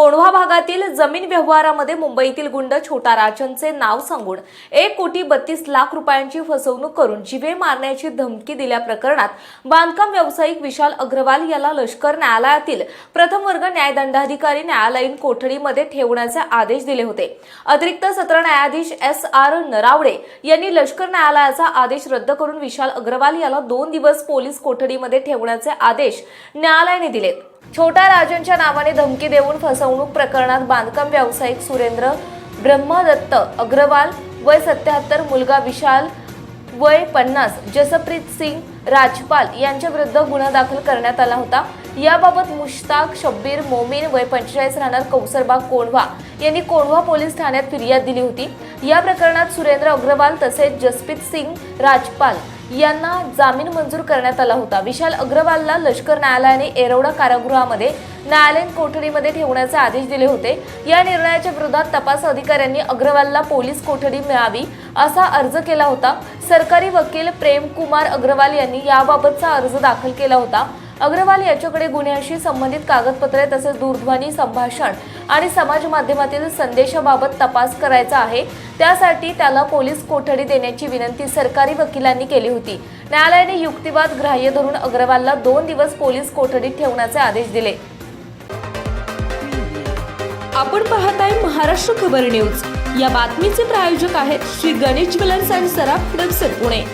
कोंढवा भागातील जमीन व्यवहारामध्ये मुंबईतील गुंड छोटा राजनचे नाव सांगून एक कोटी बत्तीस लाख रुपयांची फसवणूक करून जिवे मारण्याची धमकी दिल्या प्रकरणात बांधकाम व्यावसायिक विशाल अग्रवाल याला लष्कर न्यायालयातील प्रथम वर्ग न्यायदंडाधिकारी न्यायालयीन कोठडीमध्ये ठेवण्याचे आदेश दिले होते. अतिरिक्त सत्र न्यायाधीश एस आर नरावडे यांनी लष्कर न्यायालयाचा आदेश रद्द करून विशाल अग्रवाल याला दोन दिवस पोलीस कोठडीमध्ये ठेवण्याचे आदेश न्यायालयाने दिलेत. छोटा राजनच्या नावाने धमकी देऊन फसवणूक प्रकरणात बांधकाम व्यावसायिक सुरेंद्र ब्रह्मदत्त अग्रवाल वय सत्याहत्तर मुलगा विशाल वय पन्नास जसप्रीत सिंग राजपाल यांच्या विरुद्ध गुन्हा दाखल करण्यात आला होता. याबाबत मुश्ताक शब्बीर मोमीन वय पंचेचाळीस राहणार कौसरबाग कोंढवा यांनी कोंढवा पोलीस ठाण्यात फिर्याद दिली होती. या प्रकरणात सुरेंद्र अग्रवाल तसेच जसप्रीत सिंग राजपाल यांना जामीन मंजूर करण्यात आला होता. विशाल अग्रवालला लष्कर न्यायालयाने एरवडा कारागृहामध्ये न्यायालयीन कोठडीमध्ये ठेवण्याचे आदेश दिले होते. या निर्णयाच्या विरोधात तपास अधिकाऱ्यांनी अग्रवालला पोलीस कोठडी मिळावी असा अर्ज केला होता. सरकारी वकील प्रेमकुमार अग्रवाल यांनी याबाबतचा अर्ज दाखल केला होता. अग्रवाल याच्याकडे गुन्ह्याशी संबंधित कागदपत्रे तसेच दूरध्वनी संभाषण आणि समाज माध्यमातील संदेशाबाबत तपास करायचा आहे. त्यासाठी त्याला पोलीस कोठडी देण्याची विनंती सरकारी वकिलांनी केली होती. न्यायालयाने युक्तिवाद ग्राह्य धरून अग्रवालला दोन दिवस पोलीस कोठडीत ठेवण्याचे आदेश दिले. आपण पाहत आहे महाराष्ट्र खबर न्यूज. या बातमीचे प्रायोजक आहेत श्री गणेश ज्वेलर्स अँड सराफ हडपसर पुणे.